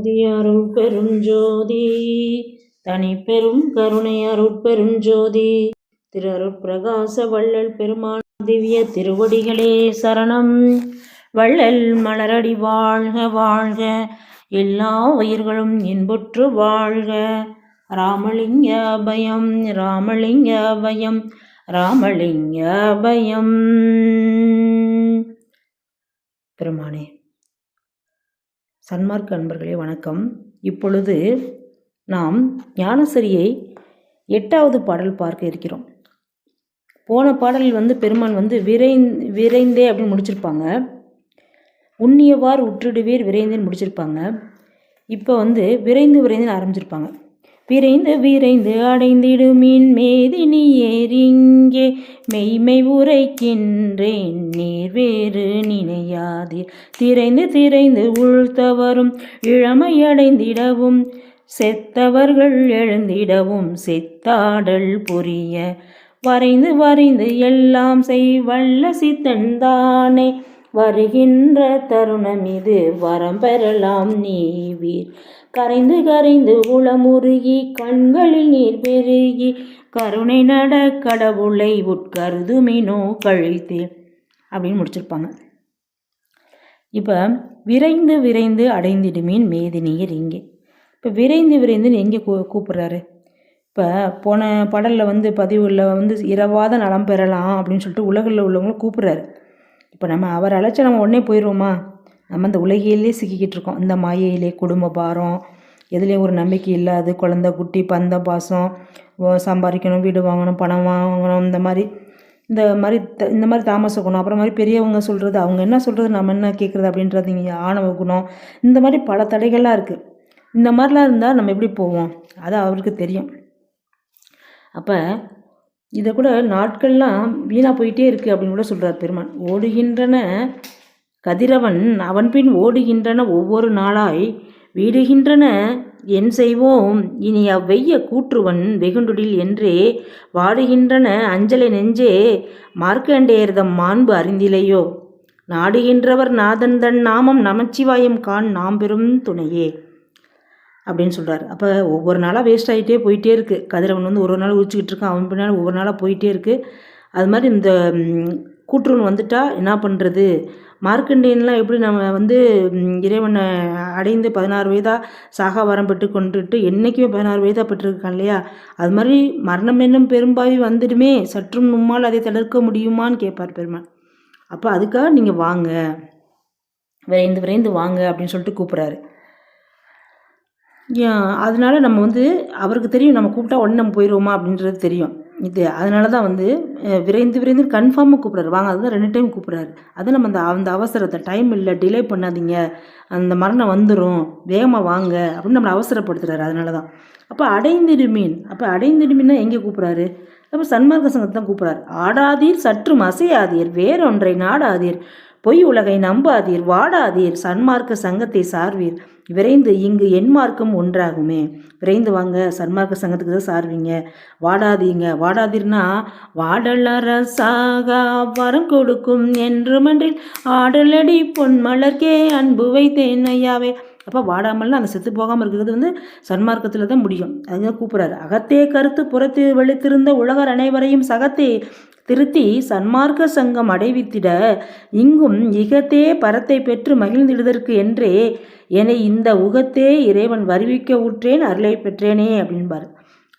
ஜோதி அருள் பெருஞ்சோதி தனி பெரும் கருணை அருட்பெருஞ்சோதி திரு அருட்பிரகாச வள்ளல் பெருமான் திவ்ய திருவடிகளே சரணம். வள்ளல் மலரடி வாழ்க வாழ்க. எல்லா உயிர்களும் இன்புற்று வாழ்க. ராமலிங்க அபயம் ராமலிங்க அபயம் ராமலிங்க அபயம் பெருமானே. சன்மார்க் அன்பர்களே வணக்கம். இப்பொழுது நாம் ஞானசரியை எட்டாவது பாடல் பார்க்க இருக்கிறோம். போன பாடலில் வந்து பெருமான் வந்து விரைந் விரைந்தே அப்படின்னு முடிச்சிருப்பாங்க. உண்ணியவார் உற்றிடுவீர் விரைந்தேன்னு முடிச்சிருப்பாங்க. இப்போ வந்து விரைந்து விரைந்துன்னு ஆரம்பிச்சிருப்பாங்க. விரைந்து விரைந்து அடைந்திடுமின் மேதினி ஏறிங்கே. மெய்மை உரைக்கின்றேன் நீர் வேறு நினையாதீர். திரைந்து திரைந்து உழ்த்தவரும் இளமையடைந்திடவும் செத்தவர்கள் எழுந்திடவும் செத்தாடல் புரிய. வரைந்து வரைந்து எல்லாம் செய் வல்ல சித்தன்தானே வருகின்ற தருணம் இது வரம் பெறலாம் நீவீர் கரைந்து கரைந்து உளமுருகி கண்களில் நீர் பெருகி கருணை நட கடவுளை உட்கருதுமினோ கழித்து அப்படின்னு முடிச்சிருப்பாங்க. இப்போ விரைந்து விரைந்து அடைந்திடுமீன் மேதி இங்கே. இப்போ விரைந்து விரைந்துன்னு எங்கே கூ கூப்பிட்றாரு? இப்போ போன படலில் வந்து பதிவுகளில் வந்து இரவாத நலம் பெறலாம் அப்படின்னு சொல்லிட்டு உலகில் உள்ளவங்களை கூப்பிட்றாரு. இப்போ நம்ம அவர் அழைச்சா நம்ம உடனே போயிடுவோமா? நம்ம அந்த உலகையிலே சிக்கிக்கிட்டு இருக்கோம். இந்த மாயையிலே குடும்ப பாரம். எதுலேயும் ஒரு நம்பிக்கை இல்லாது குழந்த குட்டி பந்த பாசம் சம்பாதிக்கணும் வீடு வாங்கணும் பணம் வாங்கணும் இந்த மாதிரி இந்த மாதிரி த இந்த மாதிரி தாமச குணம் அப்புறம் மாதிரி பெரியவங்க சொல்கிறது அவங்க என்ன சொல்கிறது நம்ம என்ன கேட்குறது அப்படின்றது இங்கே ஆணவ குணம் இந்த மாதிரி பல தடைகள்லாம் இருக்குது இந்த மாதிரிலாம் இருந்தால் நம்ம எப்படி போவோம்? அது அவருக்கு தெரியும். அப்போ இதை கூட நாட்கள்லாம் வீணாக போயிட்டே இருக்குது அப்படின்னு கூட சொல்கிறார் பெருமான். ஓடுகின்றன கதிரவன் அவன் பின் ஓடுகின்றன ஒவ்வொரு நாளாய் வீடுகின்றன. என் செய்வோம் இனி அவ்வெய்ய கூற்றுவன் வெகுண்டுடில் என்றே வாடுகின்றன அஞ்சலை நெஞ்சே மார்க்கண்டேர்தம் மாண்பு அறிந்திலையோ? நாடுகின்றவர் நாதன் தன் நாமம் நமச்சிவாயம் கான் நாம் பெரும் துணையே அப்படின்னு சொல்கிறார் அப்போ ஒவ்வொரு நாளாக வேஸ்ட் ஆகிட்டே போயிட்டே இருக்குது கதிரவன் வந்து ஒரு ஒரு நாள் உச்சிக்கிட்டு இருக்கான் அவன் பின்னால் ஒவ்வொரு நாளாக போயிட்டே இருக்குது அது மாதிரி இந்த கூற்றுவன் வந்துட்டா என்ன பண்ணுறது மார்க்கண்டேயன்லாம் எப்படி நம்ம வந்து இறைவனை அடைந்து பதினாறு வயதாக சாகா வரம் பெற்று கொண்டுட்டு என்றைக்குமே பதினாறு வயதாக பெற்றிருக்கான் இல்லையா? அது மாதிரி மரணம் என்னும் பெரும்பாவி வந்துடுமே சற்றும் நம்மால் அதை தளர்க்க முடியுமான்னு கேட்பார் பெருமான். அப்போ அதுக்காக நீங்கள் வாங்க விரைந்து விரைந்து வாங்க அப்படின்னு சொல்லிட்டு கூப்பிட்றாரு. அதனால நம்ம வந்து அவருக்கு தெரியும் நம்ம கூப்பிட்டா உடனே நம்ம போயிடுவோமா அப்படின்றது தெரியும். இது அதனால தான் வந்து விரைந்து விரைந்து கன்ஃபார்மாக கூப்பிட்றாரு. வாங்க அதுதான் ரெண்டு டைம் கூப்பிட்றாரு. அது நம்ம அந்த அந்த அவசரத்தை டைம் இல்லை டிலே பண்ணாதீங்க. அந்த மரணம் வந்துடும் வேகமாக வாங்க அப்படின்னு நம்மளை அவசரப்படுத்துகிறாரு அதனால தான் அப்போ அடைந்திடுமீன் அப்போ அடைந்திடுமீன்னா எங்கே கூப்பிட்றாரு? அப்போ சன்மார்க்க சங்கத்தை தான் கூப்பிட்றாரு. ஆடாதீர் சற்றும் அசையாதீர். வேறொன்றை நாடாதீர். பொய் உலகை நம்பாதீர். வாடாதீர். சன்மார்க்க சங்கத்தை சார்வீர். விரைந்து இங்கு என் மார்க்கம் ஒன்றாகுமே. விரைந்து வாங்க சன்மார்க்க சங்கத்துக்கு தான் சார்வீங்க. வாடாதீங்க. வாடாதீர்னா வாடலரசாக வரம் கொடுக்கும் என்று மன்றில் ஆடலடி பொன்மலர்க்கே அன்பு வைத்தேன் ஐயாவே. அப்போ வாடாமல்னா அந்த செத்து போகாமல் இருக்கிறது வந்து சன்மார்க்கத்தில் தான் முடியும். அதுதான் கூப்பிட்றாரு. அகத்தே கருத்து புறத்து வெளித்திருந்த உலகர் அனைவரையும் சகத்தே திருத்தி சன்மார்க்க சங்கம் அடைவித்திட இங்கும் இகத்தே பரத்தை பெற்று மகிழ்ந்திடுதற்கு என்றே என்னை இந்த உகத்தே இறைவன் வருவிக்க உற்றேன் அருளை பெற்றேனே அப்படின்பார்.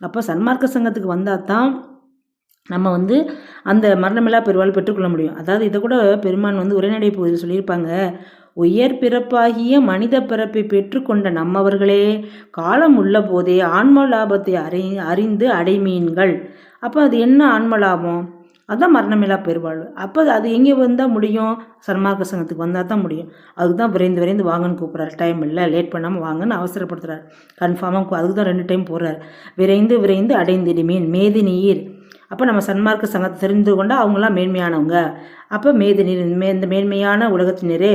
அப்போ சன்மார்க்க சங்கத்துக்கு வந்தால் தான் நம்ம வந்து அந்த மரணமில்லா பெருவாள் பெற்றுக்கொள்ள முடியும். அதாவது இதை கூட பெருமான் வந்து உரைநடை பகுதியில் சொல்லியிருப்பாங்க. உயர் பிறப்பாகிய மனித பிறப்பை பெற்றுக்கொண்ட நம்மவர்களே காலம் உள்ள போதே ஆன்ம லாபத்தை அறி அறிந்து அடைமீன்கள். அப்போ அது என்ன ஆன்ம லாபம்? அதுதான் மரணமில்லா பெருவாழ்வு. அப்போ அது எங்கே வந்தால் முடியும்? சன்மார்க்க சங்கத்துக்கு வந்தால் தான் முடியும். அதுக்கு தான் விரைந்து விரைந்து வாங்கன்னு கூப்பிட்றாரு. டைம் இல்லை லேட் பண்ணாமல் வாங்கன்னு அவசரப்படுத்துகிறார் கன்ஃபார்மாக அதுக்கு தான் ரெண்டு டைம் போடுறார் விரைந்து விரைந்து அடைந்திடுமீன் மேதி நீர். அப்போ நம்ம சன்மார்க்க சங்கத்தை தெரிந்து கொண்டால் அவங்களாம் மேன்மையானவங்க. அப்போ மேதி நீர் மே இந்த மேன்மையான உலகத்தினரே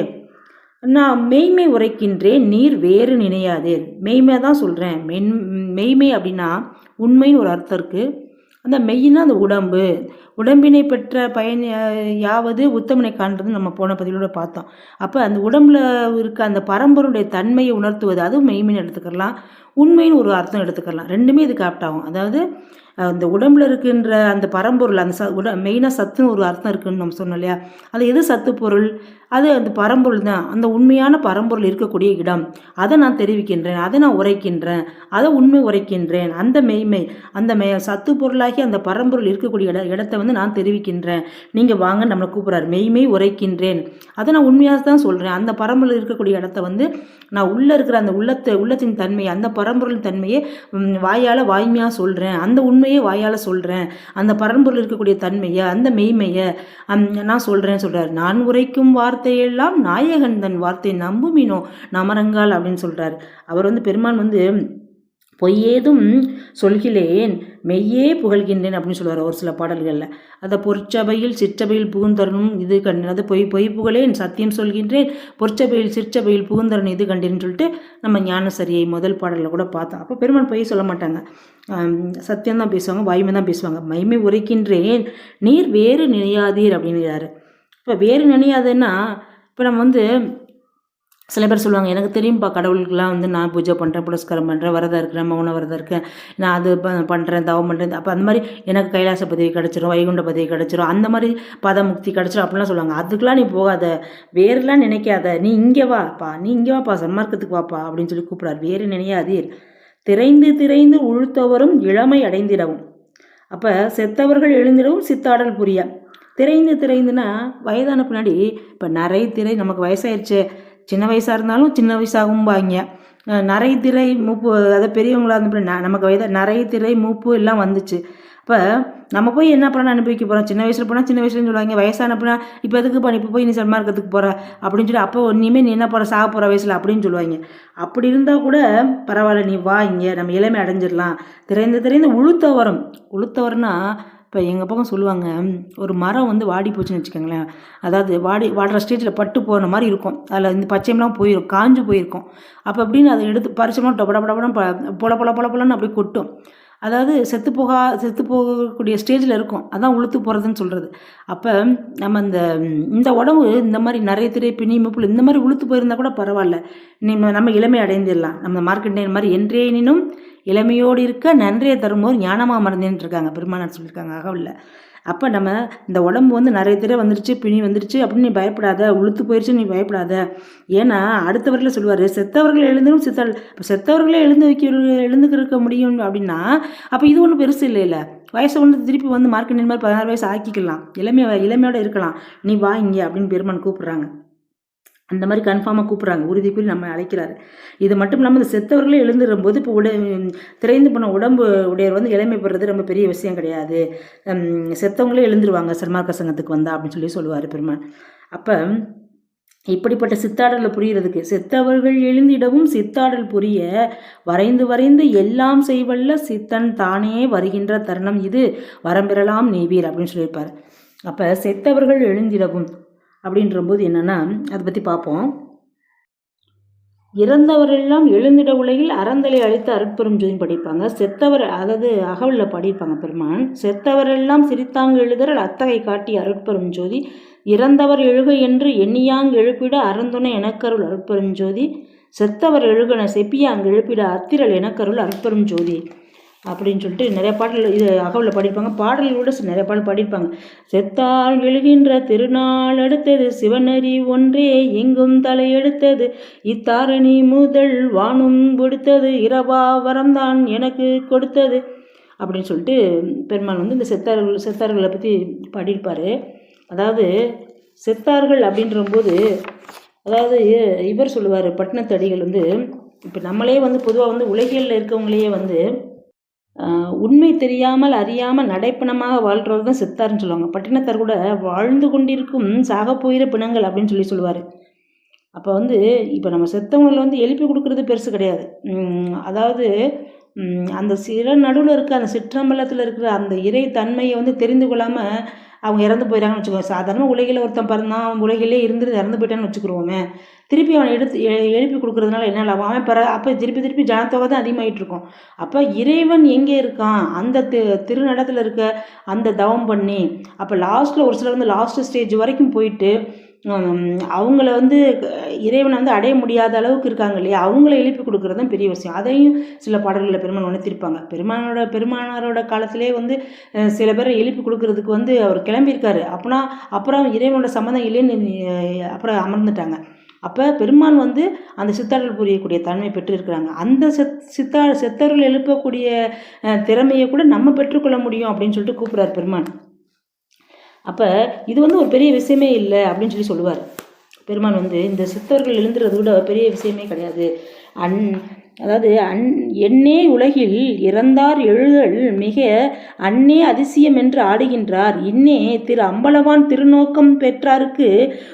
நான் மெய்மை உரைக்கின்றேன் நீர் வேறு நினையாதீர் மெய்மை தான் சொல்கிறேன் மென் மெய்மை அப்படின்னா உண்மைன்னு ஒரு அர்த்தம் இருக்குது அந்த மெய்னா அந்த உடம்பு. உடம்பினை பெற்ற பயன் யாவது உத்தமனை காண்றது நம்ம போன பதிலோட பார்த்தோம். அப்போ அந்த உடம்புல இருக்க அந்த பரம்பருடைய தன்மையை உணர்த்துவது அதுவும் மெய்மைன்னு எடுத்துக்கலாம். உண்மைன்னு ஒரு அர்த்தம் எடுத்துக்கலாம். ரெண்டுமே இது கரெக்ட் ஆகும். அதாவது அந்த உடம்புல இருக்கின்ற அந்த பரம்பொருள் அந்த ச உட மெயினாக சத்துன்னு ஒரு அர்த்தம் இருக்குன்னு நம்ம சொன்னோம் இல்லையா? அது எது சத்து பொருள்? அது அந்த பரம்பொருள் தான். அந்த உண்மையான பரம்பொருள் இருக்கக்கூடிய இடம். அதை நான் தெரிவிக்கின்றேன் அதை நான் உரைக்கின்றேன் அதை உண்மை உரைக்கின்றேன். அந்த மெய்மை அந்த மெய் சத்து பொருளாகி அந்த பரம்பொருள் இருக்கக்கூடிய இட இடத்த வந்து நான் தெரிவிக்கின்றேன். நீங்கள் வாங்க நம்மளை கூப்பிட்றாரு. மெய்மை உரைக்கின்றேன். அதை நான் உண்மையாக தான் சொல்கிறேன் அந்த பரம்பொருள் இருக்கக்கூடிய இடத்த வந்து நான் உள்ளே இருக்கிற அந்த உள்ளத்தை உள்ளத்தின் தன்மையை அந்த பரம்பொருள் தன்மையை வாயால் வாய்மையாக சொல்கிறேன் அந்த உண்மை உண்மையை வாயால் சொல்கிறேன் அந்த பரம்பொருள் இருக்கக்கூடிய தன்மையை அந்த மெய்மையை அம், நான் சொல்கிறேன்னு சொல்கிறார் நான் உரைக்கும் வார்த்தையெல்லாம் நாயகன் தன் வார்த்தை நம்புமினோ நமரங்கால் அப்படின்னு சொல்கிறார் அவர் வந்து பெருமான் வந்து பொய்யேதும் சொல்கிறேன். மெய்யே புகழ்கின்றேன் அப்படின்னு சொல்லுவார் ஒரு சில பாடல்களில். அதை பொற்சபையில் சிற்றபையில் புகுந்தரனும் இது கண் அது பொய் பொய் புகழேன் சத்தியம் சொல்கின்றேன். பொற்சபையில் சிற்றபையில் புகுந்தரன் இது கண்டேன்னு சொல்லிட்டு நம்ம ஞானசரியை முதல் பாடலில் கூட பார்த்தோம் அப்போ பெருமாள் பொய் சொல்ல மாட்டாங்க. சத்தியம் தான் பேசுவாங்க வாய்மை தான் பேசுவாங்க. மைமை உரைக்கின்றேன் நீர் வேறு நினையாதீர் அப்படிங்கிறாரு. இப்போ வேறு நினையாதுன்னா இப்போ நம்ம வந்து சில பேர் சொல்லுவாங்க எனக்கு தெரியும்ப்பா கடவுளுக்கெல்லாம் வந்து நான் பூஜை பண்ணுறேன் புரஸ்காரம் பண்ணுறேன் விரதம் இருக்கிறேன் மௌன விரதம் இருக்கேன் நான் அது ப பண்ணுறேன் தவம் பண்ணுறேன் அப்போ அந்த மாதிரி எனக்கு கைலாச பதவி கிடச்சிரும் வைகுண்ட பதவி கிடச்சிரும் அந்த மாதிரி பதமுக்தி கிடச்சிரும் அப்படிலாம் சொல்லுவாங்க. அதுக்கெலாம் நீ போகாத வேறுலாம் நினைக்காத நீ இங்கே வாப்பா நீ இங்கே வாப்பா சன்மார்க்கத்துக்கு வாப்பா அப்படின்னு சொல்லி கூப்பிடாரு வேறு நினையாதீர். திரைந்து திரைந்து உழுத்தவரும் இளமை அடைந்திடவும். அப்போ செத்தவர்கள் எழுந்திடவும் சித்தாடல் புரிய. திரைந்து திரைந்துன்னா வயதான பின்னாடி இப்போ நிறைய திரை நமக்கு வயசாயிருச்சு சின்ன வயசாக இருந்தாலும் சின்ன வயசாகும்பாங்க. அஹ் நிறைய திரை மூப்பு அதாவது பெரியவங்களாக இருந்த ந- நமக்கு வயதாக நிறைய திரை மூப்பு எல்லாம் வந்துச்சு. அப்போ நம்ம போய் என்ன பண்ண அனுபவிக்க போகிறோம் சின்ன வயசில் போனால் சின்ன வயசுலன்னு சொல்லுவாங்க. வயசான போனால் இப்போ எதுக்கு பண்ணி இப்போ போய் நீ சன்மார்க்கத்துக்கு போகிற அப்படின்னு சொல்லி அப்போ இனிமேல் நீ என்ன போகிற சாக போகிற வயசில் அப்படின்னு சொல்லுவாங்க. அப்படி இருந்தால் கூட பரவாயில்ல நீ வா இங்கே நம்ம இளமை அடைஞ்சிடலாம். திரைந்த திரைந்த உளுத்த வரும் உளுத்த உரம்னா இப்போ எங்கள் பக்கம் சொல்லுவாங்க ஒரு மரம் வந்து வாடி போச்சுன்னு வச்சுக்கோங்களேன். அதாவது வாடி வாடுற ஸ்டேஜில் பட்டு போன மாதிரி இருக்கும். அதில் இந்த பச்சையெல்லாம் போயிடும் காஞ்சு போயிருக்கும். அப்போ அப்படின்னு அதை எடுத்து பறிச்சோம்னா டொபட படபடம் பொல பொல பொல பொலன்னு அப்படி கொட்டும். அதாவது செத்து போகா செத்து போகக்கூடிய ஸ்டேஜில் இருக்கும். அதான் உளுத்து போகிறதுன்னு சொல்கிறது அப்போ நம்ம இந்த இந்த உடம்பு இந்த மாதிரி நிறைய திரை பிணி முப்புள் இந்த மாதிரி உளுத்து போயிருந்தா கூட பரவாயில்ல. நம்ம நம்ம இளமை அடைந்திடலாம். நம்ம மார்க்கெண்டேன் மாதிரி என்றேனினும் இளமையோடு இருக்க நன்றியை தரும்போது ஞானமாக மறந்தேன்னு இருக்காங்க. பெருமானார் சொல்லியிருக்காங்க அகவலில். அப்போ நம்ம இந்த உடம்பு வந்து நிறைய தடவை வந்துருச்சு பிணி வந்துருச்சு அப்படின்னு நீ பயப்படாத உளுத்து போயிருச்சு நீ பயப்படாத. ஏன்னா அடுத்தவர்களை சொல்லுவார் செத்தவர்கள் எழுந்தும் சித்தல் இப்போ செத்தவர்களே எழுந்து வைக்க எழுந்துக்கிருக்க முடியும் அப்படின்னா அப்போ இது ஒன்றும் பெருசு இல்லைல்ல வயசை ஒன்று திருப்பி வந்து மார்க்கெட் மாதிரி பதினாறு வயசு ஆக்கிக்கலாம். இளமைய இளமையோட இருக்கலாம். நீ வா இங்கே அப்படின்னு பெருமான் கூப்பிட்றாங்க. அந்த மாதிரி கன்ஃபார்மாக கூப்பிட்றாங்க. உறுதி கூறி நம்ம அழைக்கிறாரு. இது மட்டும் இல்லாமல் இந்த செத்தவர்களே எழுந்துடும் போது இப்போ உட திரைந்து போன உடம்பு உடையவர் வந்து இளமை பெறுறது ரொம்ப பெரிய விஷயம் கிடையாது. செத்தவங்களே எழுந்துருவாங்க. சன்மார்க்க சங்கத்துக்கு வந்தா அப்படின்னு சொல்லி சொல்லுவார் பெருமான் அப்போ இப்படிப்பட்ட சித்தாடலை புரியறதுக்கு செத்தவர்கள் எழுந்திடவும் சித்தாடல் புரிய வரைந்து வரைந்து எல்லாம் செய்வல்ல சித்தன் தானே வருகின்ற தருணம் இது. வரம்பெறலாம் நீவீர் அப்படின்னு சொல்லியிருப்பார். அப்போ செத்தவர்கள் எழுந்திடவும் அப்படின்றபோது என்னென்னா அதை பற்றி பார்ப்போம் இறந்தவரெல்லாம் எழுந்திட உலகில் அறந்தலை அழித்து அருட்பெரும் ஜோதி படிப்பாங்க. செத்தவர் அதாவது அகவலில் பாடியிருப்பாங்க பெருமான். செத்தவரெல்லாம் சிரித்தாங்க எழுதுறல் அத்தகை காட்டி அருட்பெரும் ஜோதி. இறந்தவர் எழுக என்று எண்ணியாங் எழுப்பிட அறந்துணை எனக்கருள் அருட்பெரும் ஜோதி. செத்தவர் எழுகன செப்பியாங் எழுப்பிட அத்திரல் எனக்கருள் அருட்பெரும் ஜோதி. அப்படின்னு சொல்லிட்டு நிறைய பாடல் இது அகவலில் பாடியிருப்பாங்க. பாடல்களோட சி- நிறைய பாடல் பாடியிருப்பாங்க. செத்தார் எழுகின்ற திருநாள் அடுத்தது சிவனரி ஒன்றே எங்கும் தலையெடுத்தது. இத்தாரணி முதல் வானும் கொடுத்தது இரவா வரம்தான் எனக்கு கொடுத்தது. அப்படின்னு சொல்லிட்டு பெருமாள் வந்து இந்த செத்தார்கள் செத்தார்களை பற்றி பாடியிருப்பார். அதாவது செத்தார்கள் அப்படின்றபோது அதாவது இவர் சொல்லுவார் பட்டினத்தடிகள் வந்து இப்போ நம்மளே வந்து பொதுவாக வந்து உலகியலில் இருக்கவங்களையே வந்து உண்மை தெரியாமல் அறியாமல் நடைப்பணமாக வாழ்கிறது தான் செத்தார்னு சொல்லுவாங்க. பட்டினத்தார் கூட வாழ்ந்து கொண்டிருக்கும் சாகப் போகிற பிணங்கள் அப்படின்னு சொல்லி சொல்லுவார். அப்போ வந்து இப்போ நம்ம செத்தவங்களை வந்து எழுப்பி கொடுக்கறது பெருசு கிடையாது. அதாவது அந்த சிற நடுவில் இருக்க அந்த சிற்றம்பலத்தில் இருக்கிற அந்த இறை தன்மையை வந்து தெரிந்து கொள்ளாமல் அவங்க இறந்து போயிடறாங்கன்னு வச்சுக்கோங்க. சாதாரண உலகில் ஒருத்தன் பிறந்தான் உலகிலே இருந்து இறந்து போயிட்டான்னு வச்சுக்கிருவோமே. திருப்பி அவனை எடுத்து எழுப்பி கொடுக்குறதுனால என்ன லாபம்? அவன் பிற அப்போ திருப்பி திருப்பி ஜனத்தொகை தான் அதிகமாகிட்டு இருக்கும். அப்போ இறைவன் எங்கே இருக்கான்? அந்த தி திருநடத்தில் இருக்க அந்த தவம் பண்ணி அப்போ லாஸ்ட்டில் ஒரு சிலர் வந்து லாஸ்ட் ஸ்டேஜ் வரைக்கும் போயிட்டு அவங்கள வந்து இறைவனை வந்து அடைய முடியாத அளவுக்கு இருக்காங்க இல்லையா? அவங்கள எழுப்பி கொடுக்குறது தான் பெரிய விஷயம். அதையும் சில பாடல்களில் பெருமான் உணர்த்திருப்பாங்க. பெருமானோட பெருமானாரோட காலத்திலே வந்து சில பேரை எழுப்பி கொடுக்கறதுக்கு வந்து அவர் கிளம்பியிருக்காரு. அப்போனா அப்புறம் இறைவனோட சம்மந்தம் இல்லைன்னு அப்புறம் அமர்ந்துட்டாங்க. அப்போ பெருமான் வந்து அந்த சித்தாடல் புரியக்கூடிய தன்மை பெற்றிருக்கிறாங்க. அந்த செத் சித்தா செத்தர்கள் எழுப்பக்கூடிய திறமையை கூட நம்ம பெற்றுக்கொள்ள முடியும் அப்படின்னு சொல்லிட்டு கூப்பிட்றாரு பெருமான். அப்போ இது வந்து ஒரு பெரிய விஷயமே இல்லை அப்படின்னு சொல்லி சொல்லுவார். பெருமான் வந்து இந்த சித்தர்கள் எழுந்துறது விட பெரிய விஷயமே கிடையாது. அன் அதாவது அன் எண்ணே உலகில் இறந்தார் எழுதல் மிக அன்னே அதிசயம் என்று ஆடுகின்றார். இன்னே திரு அம்பலவான் திருநோக்கம் பெற்றாருக்கு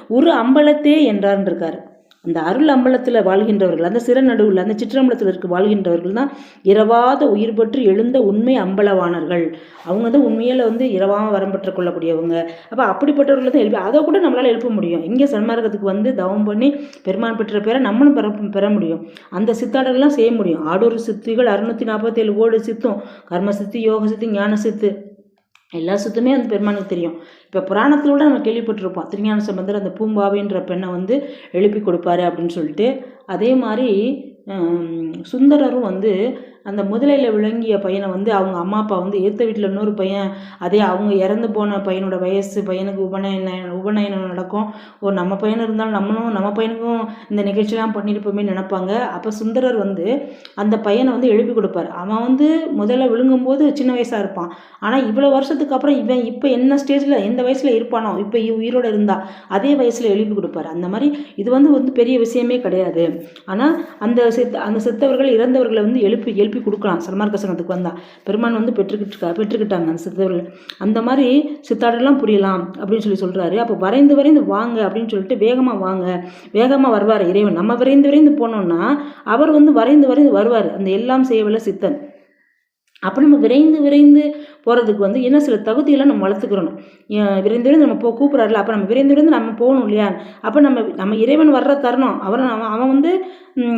ஒரு அம்பலத்தே என்றார்ன்னு இருக்கார் அந்த அருள் அம்பலத்தில் வாழ்கின்றவர்கள் அந்த சிற நடுவில் அந்த சிற்றம்பலத்தில் இருக்க வாழ்கின்றவர்கள் தான் இரவாத உயிர் பற்றி எழுந்த உண்மை அம்பலவாணர்கள் அவங்க தான் உண்மையில் வந்து இரவாக வரம் பெற்றுக் கொள்ளக்கூடியவங்க. அப்போ அப்படிப்பட்டவர்கள் தான் எழுப்பி அதை கூட நம்மளால் எழுப்ப முடியும். இங்கே சன்மார்க்கத்துக்கு வந்து தவம் பண்ணி பெருமான் பெற்ற பேரை நம்மளும் பெற பெற முடியும். அந்த சித்தாடர்கள்லாம் செய்ய முடியும். ஆடூர் சித்திகள் அறுநூற்றி நாற்பத்தேழு ஓடு சித்தும் கர்ம சித்தி யோக சித்தி ஞான சித்து. எல்லா சுத்தமே அந்த பெருமானுக்கு தெரியும். இப்போ புராணத்தில் கூட நம்ம கேள்விப்பட்டிருப்போம். திருஞான சம்பந்தர் அந்த பூம்பாவின்ற பெண்ணை வந்து எழுப்பி கொடுப்பாரு அப்படின்னு சொல்லிட்டு. அதே மாதிரி சுந்தரரும் வந்து அந்த முதலையில் விளங்கிய பையனை வந்து அவங்க அம்மா அப்பா வந்து எடுத்த வீட்டில் இன்னொரு பையன் அதே அவங்க இறந்து போன பையனோட வயசு பையனுக்கு உபநயன உபநயனம் நடக்கும். ஓ நம்ம பையன் இருந்தாலும் நம்மளும் நம்ம பையனுக்கும் இந்த நிகழ்ச்சிலாம் பண்ணியிருப்போமே நினைப்பாங்க. அப்போ சுந்தரர் வந்து அந்த பையனை வந்து எழுப்பி கொடுப்பார். அவன் வந்து முதல்ல விழுங்கும்போது சின்ன வயசாக இருப்பான். ஆனால் இவ்வளோ வருஷத்துக்கு அப்புறம் இவன் இப்போ என்ன ஸ்டேஜில் எந்த வயசில் இருப்பானோ இப்போ உயிரோடு இருந்தா அதே வயசில் எழுப்பி கொடுப்பாரு. அந்த மாதிரி இது வந்து வந்து பெரிய விஷயமே கிடையாது. ஆனால் அந்த செத் அந்த செத்தவர்கள் இறந்தவர்களை வந்து எழுப்பி எழுப்பி கொடுக்கலாம். சன்மார்க்க சங்கத்துக்கு வந்தால் பெருமான் வந்து பெற்றுக்கிட்டு பெற்றுக்கிட்டாங்க அந்த சித்தவர்கள் அந்த மாதிரி சித்தாடெல்லாம் புரியலாம் அப்படின்னு சொல்லி சொல்கிறாரு அப்போ வரைந்து வரைந்து வாங்க அப்படின்னு சொல்லிட்டு வேகமாக வாங்க. வேகமாக வருவார் இறைவன். நம்ம விரைந்து விரைந்து போனோம்னா அவர் வந்து வரைந்து வரைந்து வருவார். அந்த எல்லாம் செய்யவில்லை சித்தன். அப்போ நம்ம விரைந்து விரைந்து போகிறதுக்கு வந்து என்ன சில தகுதிகளை நம்ம வளர்த்துக்கிறணும். விரைந்து விரைந்து நம்ம போ கூப்பிட்றாருல. அப்போ நம்ம விரைந்து விரைந்து நம்ம போகணும் இல்லையா? அப்போ நம்ம நம்ம இறைவன் வர்ற தருணம். அவன் அவன் அவன் வந்து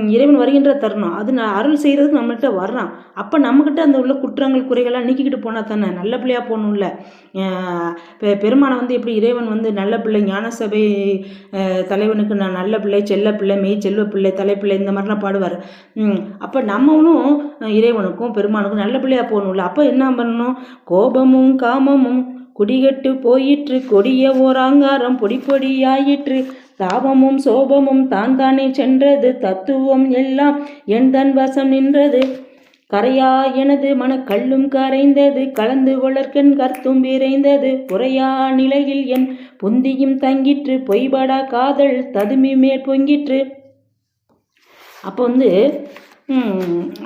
இறைவன் வருகின்ற தருணம். அது நான் அருள் செய்கிறதுக்கு நம்மகிட்ட வர்றான். அப்போ நம்மக்கிட்ட அந்த உள்ள குற்றங்கள் குறைகள்லாம் நீக்கிக்கிட்டு போனால் தானே? நல்ல பிள்ளையாக போகணும்ல பெ- பெருமானை வந்து எப்படி இறைவன் வந்து நல்ல பிள்ளை ஞான சபை தலைவனுக்கு நான் நல்ல பிள்ளை செல்ல பிள்ளை மெய் செல்வ பிள்ளை தலைப்பிள்ளை இந்த மாதிரிலாம் பாடுவார். அப்போ நம்மளும் இறைவனுக்கும் பெருமானுக்கும் நல்ல பிள்ளையாக போகணும்ல அப்போ என்ன பண்ணணும்? கோபமும் காமமும் குடிகட்டு போயிற்று. கொடிய ஓராங்காரம் பொடி பொடியாயிற்று. தாபமும் சோபமும் தான் தானே சென்றது தத்துவம் எல்லாம் என் தன் வசம் நின்றது. கரையா எனது மனக்கல்லும் கரைந்தது கலந்து கொளற்கண் கர்த்தும் விரைந்தது. குறையா நிலையில் என் புந்தியும் தங்கிற்று பொய்படா காதல் ததுமி மேற் பொங்கிற்று. அப்போ வந்து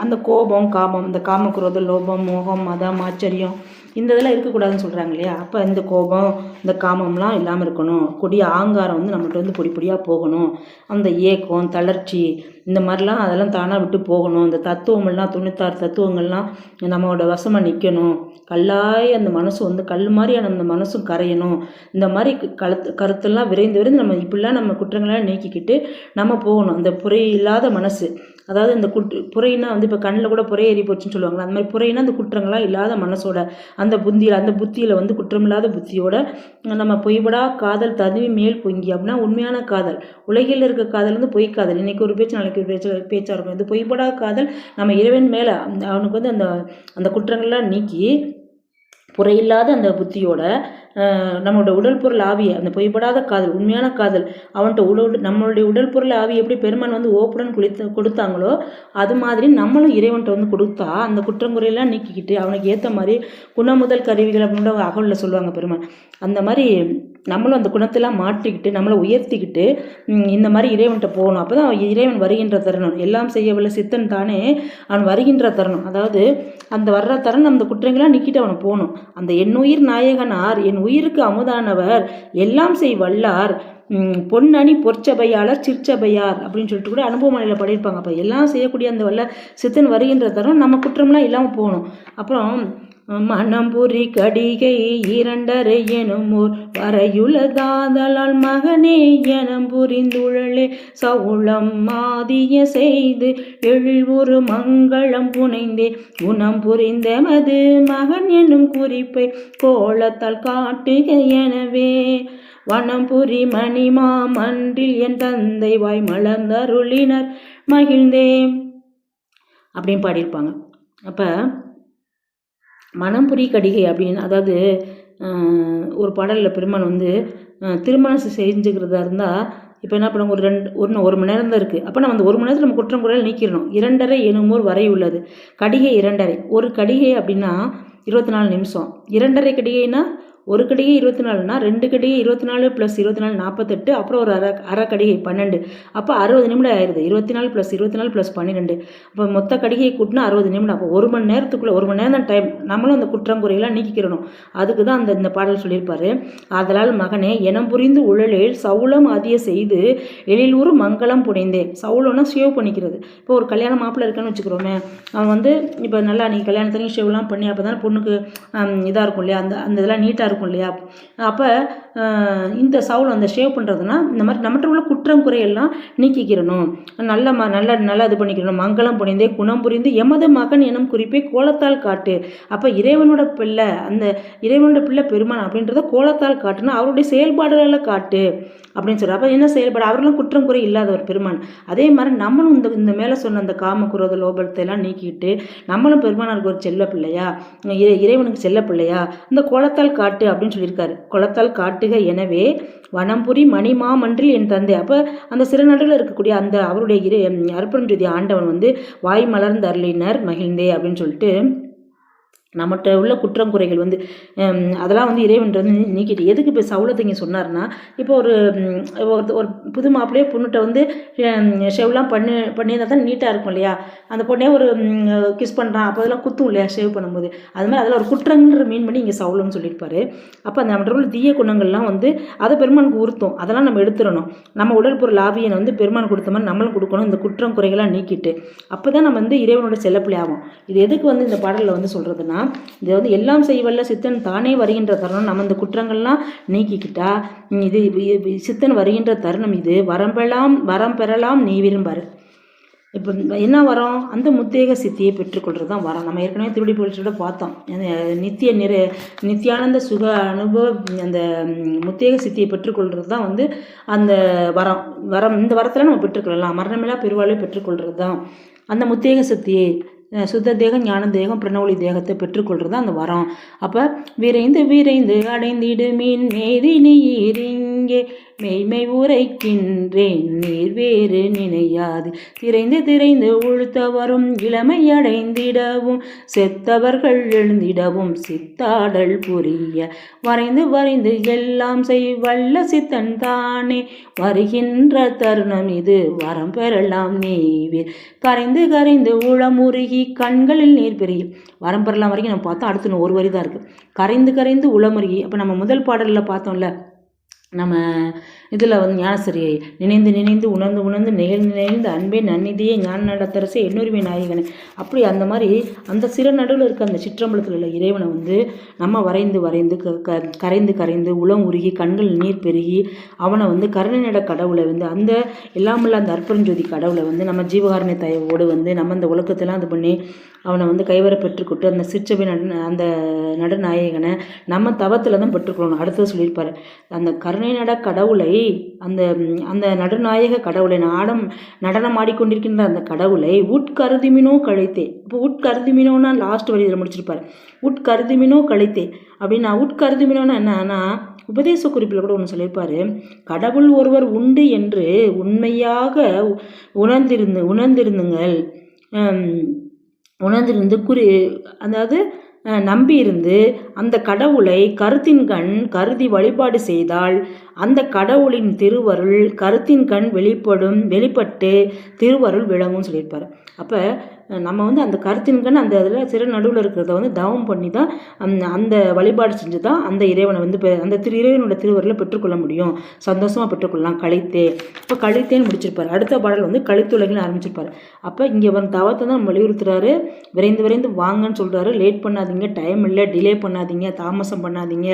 அந்த கோபம் காமம் இந்த காமக்குரோதம் லோபம் மோகம் மதம் ஆச்சரியம் இந்த இதெல்லாம் இருக்கக்கூடாதுன்னு சொல்கிறாங்க இல்லையா? அப்போ இந்த கோபம் இந்த காமம்லாம் இல்லாமல் இருக்கணும். கொடிய ஆங்காரம் வந்து நம்மகிட்ட வந்து பொடி பொடியாக போகணும். அந்த ஏக்கம் தளர்ச்சி இந்த மாதிரிலாம் அதெல்லாம் தானாக விட்டு போகணும். இந்த தத்துவங்கள்லாம் தொண்ணூத்தாறு தத்துவங்கள்லாம் நம்மளோட வசமாக நிற்கணும் கல்லாய் அந்த மனசு வந்து கல் மாதிரியான அந்த மனசும் கரையணும். இந்த மாதிரி கருத்து கருத்தெல்லாம் விரைந்து விரைந்து நம்ம இப்படிலாம் நம்ம குற்றங்களாக நீக்கிக்கிட்டு நம்ம போகணும். அந்த புரை இல்லாத மனசு. அதாவது இந்த குட் புரைனா வந்து இப்போ கண்ணில் கூட புரை ஏறி போச்சுன்னு சொல்லுவாங்களா அந்த மாதிரி புரைனா அந்த குற்றங்களாக இல்லாத மனசோட அந்த புந்தியில் அந்த புத்தியில் வந்து குற்றமில்லாத புத்தியோட நம்ம பொய்படா காதல் ததுவி மேல் பொங்கி அப்படின்னா உண்மையான காதல். உலகில் இருக்க காதல் வந்து பொய் காதல் இன்னைக்கு ஒரு பேச்சு நாளைக்கு வாழ்க்கை பேச்சு பேச்சாரம் வந்து பொய்படா காதல் நம்ம இறைவன் மேலே அவனுக்கு வந்து அந்த அந்த குற்றங்கள்லாம் நீக்கி புறையில்லாத அந்த புத்தியோட நம்மளோட உடல் பொருள் ஆவியை அந்த பொய்படாத காதல் உண்மையான காதல் அவன்கிட்ட உடல் நம்மளுடைய உடல் பொருள் ஆவி எப்படி பெருமான் வந்து ஓப்புடன் குளித்து கொடுத்தாங்களோ அது மாதிரி நம்மளும் இறைவன்கிட்ட வந்து கொடுத்தா அந்த குற்றங்குறையெல்லாம் நீக்கிக்கிட்டு அவனுக்கு ஏற்ற மாதிரி குணமுதல் கருவிகள் அப்படின்னு அகவலில் சொல்லுவாங்க பெருமான் அந்த மாதிரி நம்மளும் அந்த குணத்தெல்லாம் மாற்றிக்கிட்டு நம்மளை உயர்த்திக்கிட்டு இந்த மாதிரி இறைவன்கிட்ட போகணும். அப்போ தான் இறைவன் வருகின்ற தருணம். எல்லாம் செய்யவில்லை சித்தன் தானே அவன் வருகின்ற தருணம். அதாவது அந்த வர்ற தருணம் அந்த குற்றங்களாம் நிற்கிட்டு அவனை போகணும். அந்த என் உயிர் நாயகனார் என் உயிருக்கு அமுதானவர். எல்லாம் செய் வல்லார். பொன்னணி பொற்சபையாளர் சிற்சபையார் அப்படின்னு சொல்லிட்டு கூட அனுபவமனையில் படியிருப்பாங்க. அப்போ எல்லாம் செய்யக்கூடிய அந்த வல்ல சித்தன் வருகின்ற தரம் நம்ம குற்றம்லாம் இல்லாமல் போகணும். அப்புறம் மணம்புரி கடிகை இரண்டரை எனுமோர் வரையுலதாதலால் மகனே எனம் புரிந்துழலே சவுளம் மாதிய செய்து எழில் ஒரு மங்களம் புனைந்தே. குணம் புரிந்தமது மகன் என்னும் குறிப்பை கோலத்தால் காட்டுக எனவே வனம்புரி மணிமா மன்றில் என் தந்தை வாய் மலர்ந்தருளினர். மகிழ்ந்தே அப்படின்னு பாடியிருப்பாங்க. அப்போ மணம்புரி கடிகை அப்படின்னு அதாவது ஒரு பாடலில் பெருமான் வந்து திருமணம் செஞ்சுக்கிறதா இருந்தால் இப்போ என்ன பண்ணுவோம் ஒரு ரெண்டு ஒரு ஒரு மணி நேரம் தான் இருக்குது அப்போ நம்ம அந்த ஒரு மணி நேரத்தில் நம்ம குற்றம் குறையில் நீக்கிடணும். இரண்டரை எனுமோர் வரை உள்ளது. கடிகை இரண்டரை. ஒரு கடிகை அப்படின்னா இருபத்தி நாலு நிமிஷம். இரண்டரை கடிகைனா ஒரு கடிகை இருபத்தி நாலுனா ரெண்டு கடிகை இருபத்தி நாலு ப்ளஸ் இருபத்தி நாலு நாற்பத்தெட்டு அப்புறம் ஒரு அரை அரை கடிகை பன்னெண்டு. அப்போ அறுபது நிமிடம் ஆயிடுது. இருபத்தி நாலு ப்ளஸ் இருபத்தி நாலு ப்ளஸ் பன்னிரெண்டு. அப்போ மொத்த கடிகையை கூட்டினா அறுபது நிமிடம். அப்போ ஒரு மணி நேரத்துக்குள்ளே ஒரு மணி நேரம் தான் டைம் நம்மளும் அந்த குற்றம் குறையெல்லாம் நீக்கிக்கிறணும் அதுக்கு தான் அந்த இந்த பாடல் சொல்லியிருப்பாரு. அதனால் மகனே எனம் புரிந்து உழலில் சவுளம் அதிய செய்து எழிலூர் மங்களம் புனைந்தேன் சவுளம்னா ஷேவ் பண்ணிக்கிறது. இப்போ ஒரு கல்யாண மாப்பிள்ளை இருக்கான்னு வச்சுக்கிறோமே அவன் வந்து இப்போ நல்லா நீ கல்யாணத்துலையும் ஷேவ்லாம் பண்ணி அப்போ தானே பொண்ணுக்கு இதாக இருக்கும் இல்லையா? அந்த அந்த இதெல்லாம் நீட்டாக இருக்கும் இல்லையா? அப்போ இந்த சவுல் அந்த ஷேவ் பண்ணுறதுனா இந்த மாதிரி நம்மகிட்ட உள்ள குற்றம் குறையெல்லாம் நீக்கிக்கிறணும். நல்ல ம நல்ல நல்லா இது பண்ணிக்கிறணும். மங்களம் புரிந்தே குணம் புரிந்து எமது மகன் எனும் குறிப்பே கோலத்தால் காட்டு. அப்போ இறைவனோட பிள்ளை அந்த இறைவனோட பிள்ளை பெருமான் அப்படின்றத கோலத்தால் காட்டுனா அவருடைய செயல்பாடுகளை காட்டு அப்படின்னு சொல்கிறார் அப்போ என்ன செயல்பாடு? அவர்களும் குற்றம் குறை இல்லாதவர் பெருமான். அதே மாதிரி நம்மளும் இந்த இந்த மேலே சொன்ன அந்த காம குரோத லோபத்தை எல்லாம் நீக்கிட்டு நம்மளும் பெருமானாருக்கு ஒரு செல்ல பிள்ளையா? இறை இறைவனுக்கு செல்ல பிள்ளையா? இந்த கோலத்தால் காட்டு அப்படின்னு சொல்லியிருக்காரு. குளத்தால் காட்டுக எனவே வனம்புரி மணிமாமன்றில் என் தந்தை. அப்போ அந்த சிறுநடுவில் இருக்கக்கூடிய அந்த அவருடைய இரு அருப்பஞ்சோதி ஆண்டவன் வந்து வாய் மலர்ந்த அருளினர் மகிழ்ந்தே அப்படின்னு சொல்லிட்டு நம்மகிட்ட உள்ள குற்றம் குறைகள் வந்து அதெல்லாம் வந்து இறைவன் வந்து நீக்கிட்டு எதுக்கு இப்போ சவுளத்தை இங்கே சொன்னார்னா இப்போ ஒரு ஒரு புது மாப்பிள்ளையே பொண்ணுகிட்ட வந்து ஷெவ்லாம் பண்ணி பண்ணியிருந்தா தான் நீட்டாக இருக்கும் இல்லையா? அந்த பொண்ணே ஒரு கிஸ் பண்ணுறான் அப்போ அதெல்லாம் குத்தும் இல்லையா ஷேவ் பண்ணும்போது? அது மாதிரி அதில் ஒரு குற்றங்கிற மீன் பண்ணி இங்கே சவுளம்னு சொல்லியிருப்பாரு. அப்போ அந்த நம்மகிட்ட உள்ள தீய குணங்கள்லாம் வந்து அதை பெருமானுக்கு உறுத்தும். அதெல்லாம் நம்ம எடுத்துடணும். நம்ம உடல் பொருள் ஆவியனை வந்து பெருமான் கொடுத்த மாதிரி நம்மளும் கொடுக்கணும் இந்த குற்றம் குறைகளாக நீக்கிட்டு. அப்போ தான் நம்ம வந்து இறைவனோட செல்லப்பிள்ளை ஆகும் இது எதுக்கு வந்து இந்த பாடலில் வந்து சொல்கிறதுனா இது வந்து எல்லாம் செய்வல்ல சித்தன் தானே வருகின்ற தருணம் நம்ம இந்த குற்றங்கள்லாம் நீக்கிக்கிட்டா இது சித்தன் வருகின்ற தருணம் இது வரம்பெறலாம் வரம் பெறலாம் நீ விரும்பாரு. இப்போ என்ன வரம்? அந்த முத்தேக சித்தியை பெற்றுக்கொள்கிறது தான் வரம். நம்ம ஏற்கனவே திருடி போலீஸோட பார்த்தோம். நித்திய நிற நித்தியானந்த சுக அனுபவ அந்த முத்தேக சித்தியை பெற்றுக்கொள்கிறது தான் வந்து அந்த வரம். வரம் இந்த வரத்தில் நம்ம பெற்றுக்கொள்ளலாம். மரணமில்லா பெருவாழ்வை பெற்றுக்கொள்கிறது தான். அந்த முத்தேக சித்தியை சுத்த தேகம் ஞான தேகம் பிரணவலி தேகத்தை பெற்றுக்கொள்கிறது தான் அந்த வரம். அப்போ விரைந்து விரைந்து அடைந்திடு மீன் மேதி இங்கே மெய்மை உரைக்கின்றேன் நீர் வேறு நினையாது. திரைந்து திரைந்து உழுத்தவரும் இளமை அடைந்திடவும் செத்தவர்கள் எழுந்திடவும் சித்தாடல் புரிய. வரைந்து வரைந்து எல்லாம் செய் வல்ல சித்தன் தானே வருகின்ற தருணம் இது வரம் பெறலாம் நீவீர். கரைந்து கரைந்து உளமுருகி கண்களில் நீர் பெருகி. வரம் பெறலாம் வரைக்கும் நம்ம பார்த்தோம் அடுத்து ஒரு வரி தான் இருக்குது கரைந்து கரைந்து உளமுருகி. அப்போ நம்ம முதல் பாடலில் பார்த்தோம்ல நம்ம இதில் வந்து ஞானசரியை நினைந்து நினைந்து உணர்ந்து உணர்ந்து நிகழ்ந்து நிகழ்ந்து அன்பே நன்னிதியே ஞான நடத்தரசே எண்ணுரிமை நாயகனே. அப்படி அந்த மாதிரி அந்த சிறு நடுவில் இருக்க அந்த சிற்றம்பலத்தில் உள்ள இறைவனை வந்து நம்ம வரைந்து வரைந்து க க கரைந்து கரைந்து உளம் உருகி கண்கள் நீர் பெருகி அவனை வந்து கருணைநட கடவுளை வந்து அந்த இல்லாமல் அந்த அற்பரஞ்சோதி கடவுளை வந்து நம்ம ஜீவகாரண தயவோடு வந்து நம்ம அந்த உலகத்தெல்லாம் இது பண்ணி அவனை வந்து கைவர பெற்றுக்கொண்டு அந்த சிற்றவை நட அந்த நடுநாயகனை நம்ம தவத்தில் தான் பெற்றுக்கொள்ளணும். அடுத்தது சொல்லியிருப்பார். அந்த கரு கருணை நட கடவுளை அந்த அந்த நடுநாயக கடவுளை நாடம் நடனம் ஆடிக்கொண்டிருக்கின்ற அந்த கடவுளை உட்கருதுமினோ கழித்தே. இப்போ உட்கருதுமினோன்னா லாஸ்ட் வரி இதில் முடிச்சிருப்பாரு. உட்கருதுமினோ கழித்தே. அப்படின்னா உட்கருதுமினோன்னா என்னன்னா உபதேச குறிப்பில் கூட ஒன்று சொல்லியிருப்பாரு. கடவுள் ஒருவர் உண்டு என்று உண்மையாக உணர்ந்திருந்து உணர்ந்திருந்துங்கள். உணர்ந்திருந்து குறி அதாவது நம்பியிருந்து அந்த கடவுளை கருத்தின் கண் கருதி வழிபாடு செய்தால் அந்த கடவுளின் திருவருள் கருத்தின் கண் வெளிப்படும் வெளிப்பட்டு திருவருள் விளங்கும்னு சொல்லியிருப்பார். அப்போ நம்ம வந்து அந்த கருத்தின்கண் அந்த இதில் சிறு நடுவில் இருக்கிறத வந்து தவம் பண்ணி தான் அந்த அந்த வழிபாடு செஞ்சு தான் அந்த இறைவனை வந்து அந்த திரு இறைவனோட திருவரில் பெற்றுக்கொள்ள முடியும். சந்தோஷமாக பெற்றுக்கொள்ளலாம். கழித்தே. இப்போ கழித்தேன்னு முடிச்சிருப்பார். அடுத்த பாடல் வந்து கழித்துலகின்னு ஆரம்பிச்சிருப்பார். அப்போ இங்கே வந்து தவத்தை தான் வலியுறுத்துறாரு. விரைந்து விரைந்து வாங்கன்னு சொல்கிறாரு லேட் பண்ணாதீங்க. டைம் இல்லை. டிலே பண்ணாதீங்க. தாமசம் பண்ணாதீங்க.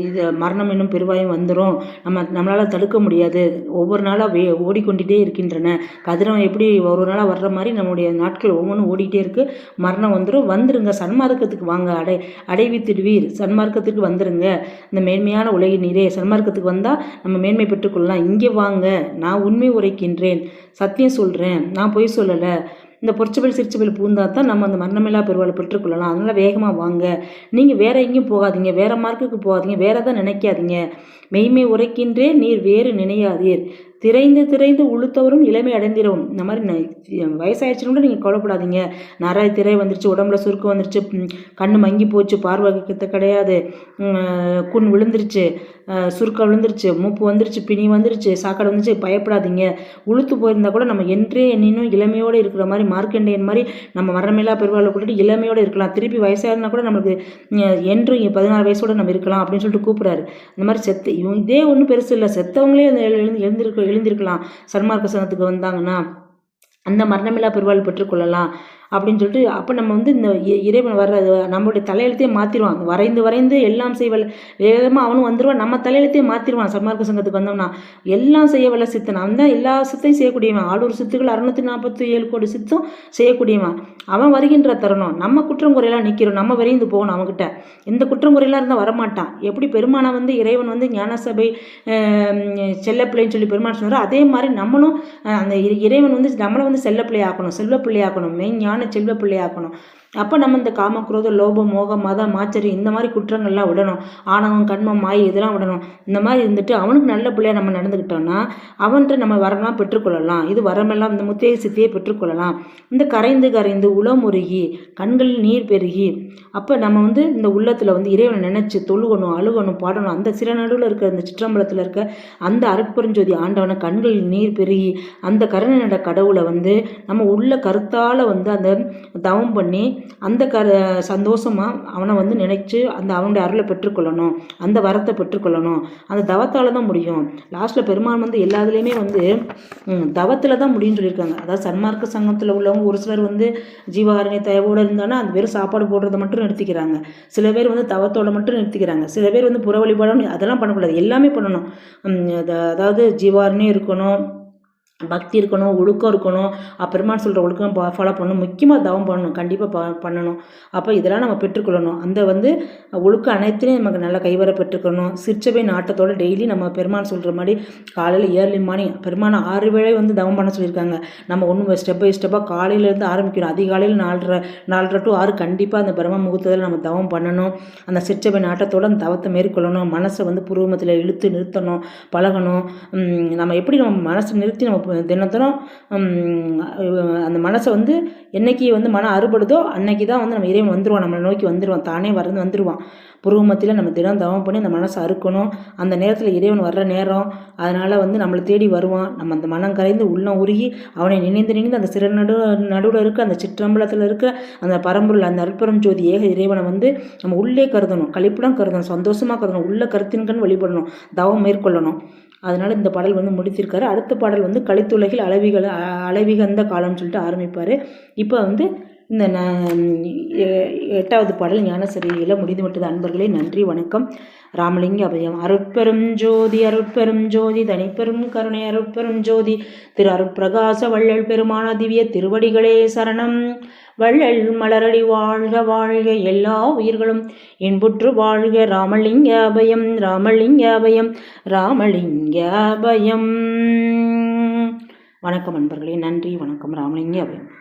இது மரணம் என்னும் பெருவாயும் வந்துடும் நம்ம நம்மளால் தடுக்க முடியாது. ஒவ்வொரு நாளாக வே ஓடிக்கொண்டிட்டே இருக்கின்றன. கதிரம் எப்படி ஒரு நாளாக வர்ற மாதிரி நம்முடைய நாட்கள் ஒவ்வொன்றும் ஓடிக்கிட்டே இருக்குது மரணம் வந்துடும் வந்துருங்க. சன்மார்க்கத்துக்கு வாங்க. அடை அடைவித்திடுவீர். சன்மார்க்கத்துக்கு வந்துருங்க. இந்த மேன்மையான உலகின் நீரே சன்மார்க்கத்துக்கு வந்தால் நம்ம மேன்மை பெற்றுக்கொள்ளலாம். இங்கே வாங்க. நான் உண்மை உரைக்கின்றேன். சத்தியம் சொல்கிறேன் நான் பொய் சொல்லலை. இந்த பொறிச்சபல் சிரிச்சபல் பூந்தா தான் நம்ம அந்த மரணமில்லா பெருவாளை பெற்றுக்கொள்ளலாம். அதனால் வேகமாக வாங்க. நீங்கள் வேறு எங்கேயும் போகாதீங்க. வேறு மார்க்குக்கு போகாதீங்க. வேறு தான் நினைக்காதீங்க. மெய்மை உரைக்கின்றே நீர் வேறு நினையாதீர். திரைந்து திரைந்து உளுத்தவரும் இளமை அடைந்திரும். இந்த மாதிரி வயசாயிடுச்சுன்னு கூட நீங்கள் கவலைப்படாதீங்க. நிறைய திரை வந்துருச்சு உடம்புல சுருக்கம் வந்துருச்சு கண் மங்கி போச்சு பார்வை கிடையாது. குண் விழுந்துருச்சு சுருக்கம் விழுந்துருச்சு மூப்பு வந்துருச்சு பிணி வந்துருச்சு சாக்கடை வந்துருச்சு பயப்படாதீங்க. உளுத்து போயிருந்தா கூட நம்ம என்றே என்னும் இளமையோடு இருக்கிற மாதிரி மார்க்கண்டையன் மாதிரி நம்ம மரமேலா பெருவாளை கூட்டிட்டு இளமையோடு இருக்கலாம். திருப்பி வயசாயிருந்தா கூட நம்மளுக்கு என்று பதினாறு வயசோடு நம்ம இருக்கலாம் அப்படின்னு சொல்லிட்டு கூப்பிட்றாரு. இந்த மாதிரி செத்து இவன் இதே ஒன்றும் பெருசு இல்லை. செத்தவங்களே எழுந்து எழுந்திருக்க எழுந்திருக்கலாம். சன்மார்க்க சங்கத்துக்கு வந்தாங்கன்னா அந்த மரணமில்லா பெருவாள் பெற்றுக்கொள்ளலாம். அப்படின்னு சொல்லிட்டு அப்போ நம்ம வந்து இந்த இறைவன் வர்ற நம்மளுடைய தலையெழுத்தையே மாற்றிடுவான் வரைந்து வரைந்து எல்லாம் செய்வல் வேகமாக அவனும் வந்துடுவான் நம்ம தலையெழுத்தையே மாற்றிடுவான் சன்மார்க்க சங்கத்துக்கு வந்தோம்னா எல்லாம் செய்ய வல்ல சித்தன். அவன் தான் எல்லா சித்தையும் செய்யக்கூடியவன். ஆடூர் சித்துக்கள் அறுநூத்தி நாற்பத்தி ஏழு கோடி சித்தும் செய்யக்கூடியவன். அவன் வருகின்ற தருணம் நம்ம குற்றம் குறையெல்லாம் நிற்கிறோம் நம்ம விரைந்து போகணும் அவன்கிட்ட. இந்த குற்றம் குறையெல்லாம் இருந்தால் வரமாட்டான். எப்படி பெருமானை வந்து இறைவன் வந்து ஞானசபை செல்லப்பிள்ளைன்னு சொல்லி பெருமான் சொன்னாரோ. அதே மாதிரி நம்மளும் அந்த இறைவன் வந்து நம்மளை வந்து செல்லப்பிள்ளை ஆக்கணும். செல்வப்பிள்ளை ஆக்கணும். மெயின் ஞான செல்வ பிள்ளையாக்கணும் அப்போ நம்ம இந்த காமக்ரோத லோபம் மோகம் மதம் மாச்சரியம் இந்த மாதிரி குற்றங்கள்லாம் விடணும். ஆணவம் கண்மம் மாய் இதெல்லாம் விடணும். இந்த மாதிரி இருந்துட்டு அவனுக்கு நல்ல பிள்ளையாக நம்ம நடந்துக்கிட்டோம்னா அவன்கிட்ட நம்ம வரலாம் பெற்றுக்கொள்ளலாம். இது வரமெல்லாம் இந்த முத்தைய சித்தியை பெற்றுக்கொள்ளலாம். இந்த கரைந்து கரைந்து உளமுருகி கண்களில் நீர் பெருகி அப்போ நம்ம வந்து இந்த உள்ளத்தில் வந்து இறைவனை நினச்சி தொழுகணும் அழுகணும் பாடணும். அந்த சில நடுவில் இருக்கிற அந்த சிற்றம்பலத்தில் இருக்க அந்த அருட்பெருஞ்சோதி ஆண்டவனை கண்களில் நீர் பெருகி அந்த கருணை நட கடவுளை வந்து நம்ம உள்ள கருத்தால் வந்து அந்த தவம் பண்ணி அந்த க சந்தோஷமாக அவனை வந்து நினைச்சு அந்த அவனுடைய அருளை பெற்றுக்கொள்ளணும். அந்த வரத்தை பெற்றுக்கொள்ளணும். அந்த தவத்தால் தான் முடியும். லாஸ்ட்டில் பெருமாள் வந்து எல்லாத்துலேயுமே வந்து தவத்தில் தான் முடியும்னு சொல்லியிருக்காங்க. அதாவது சன்மார்க்க சங்கத்தில் உள்ளவங்க ஒரு சிலர் வந்து ஜீவாரணி தயவோடு இருந்தாங்கன்னா அந்த பேர் சாப்பாடு போடுறதை மட்டும் நிறுத்திக்கிறாங்க. சில பேர் வந்து தவத்தோட மட்டும் நிறுத்திக்கிறாங்க. சில பேர் வந்து புற வழிபாடும் அதெல்லாம் பண்ணக்கூடாது. எல்லாமே பண்ணணும். அதாவது ஜீவாரணியும் இருக்கணும். பக்தி இருக்கணும் ஒழுக்கம் இருக்கணும். அப்புறமா சொல்கிற ஒழுக்கம் ஃபாலோ பண்ணணும். முக்கியமாக தவம் பண்ணணும். கண்டிப்பாக ப பண்ணணும். அப்போ இதெல்லாம் நம்ம பெற்றுக்கொள்ளணும். அந்த வந்து ஒழுக்கம் அனைத்துலேயும் நமக்கு நல்லா கைவர பெற்றுக்கணும் சிரிச்சபை நாட்டத்தோடு டெய்லி நம்ம பெருமான் சொல்கிற மாதிரி காலையில் ஏர்லி மார்னிங் பெருமான ஆறு வேளை வந்து தவம் பண்ண சொல்லியிருக்காங்க. நம்ம ஒன்றும் ஸ்டெப் பை ஸ்டெப்பாக காலையிலேருந்து ஆரம்பிக்கணும். அதிகாலையில் நாலரை நாலரை டு ஆறு கண்டிப்பாக அந்த பிரம்ம முகூர்த்தத்தில் நம்ம தவம் பண்ணணும். அந்த சிற்சபை நாட்டத்தோடு அந்த தவத்தை மேற்கொள்ளணும். மனசை வந்து புருவமத்தில் இழுத்து நிறுத்தணும். பழகணும். நம்ம எப்படி நம்ம மனசை நிறுத்தி நம்ம தினத்தனம் அந்த மனசை வந்து என்னைக்கு வந்து மனம் அறுபடுதோ அன்னைக்கு தான் வந்து நம்ம இறைவன் வந்துடுவான் நம்மளை நோக்கி வந்துடுவான் தானே வரந்து வந்துடுவான் புருவமத்தில் நம்ம தினம் தவம் பண்ணி அந்த மனசை அறுக்கணும். அந்த நேரத்தில் இறைவன் வர்ற நேரம். அதனால் வந்து நம்மளை தேடி வருவான். நம்ம அந்த மனம் கரைந்து உள்ளம் உருகி அவனை நினைந்து நினைந்து அந்த சிற நடு நடுவில் இருக்க அந்த சிற்றம்பலத்தில் இருக்க அந்த பரம்பொருள் அந்த அற்புறம் ஜோதி ஏக இறைவனை வந்து நம்ம உள்ளே கருதணும். கழிப்புடன் கருதணும். சந்தோஷமாக கருதணும். உள்ள கருத்தின்கண் வழிபடணும். தவம் மேற்கொள்ளணும். அதனால் இந்த பாடல் வந்து முடித்திருக்காரு அடுத்த பாடல் வந்து கலித்துலகில் அளவிகள் அளவிகந்த காலம்னு சொல்லிட்டு ஆரம்பிப்பார். இப்போ வந்து இந்த ந எட்டாவது பாடல் ஞானசரியில் முடிந்து விட்டது. அன்பர்களே நன்றி வணக்கம். ராமலிங்க அபயம் அருட்பெரும் ஜோதி அருட்பெரும் ஜோதி தனிப்பெரும் கருணை அருட்பெரும் ஜோதி திரு அருட்பிரகாச வள்ளல் பெருமான திவ்ய திருவடிகளே சரணம். வள்ளல் மலரடி வாழ்க வாழ்க எல்லா உயிர்களும். இன்புற்று வாழ்க ராமலிங்க அபயம் ராமலிங்க அபயம் ராமலிங்க அபயம். வணக்கம் அன்பர்களே நன்றி. வணக்கம் ராமலிங்க அபயம்.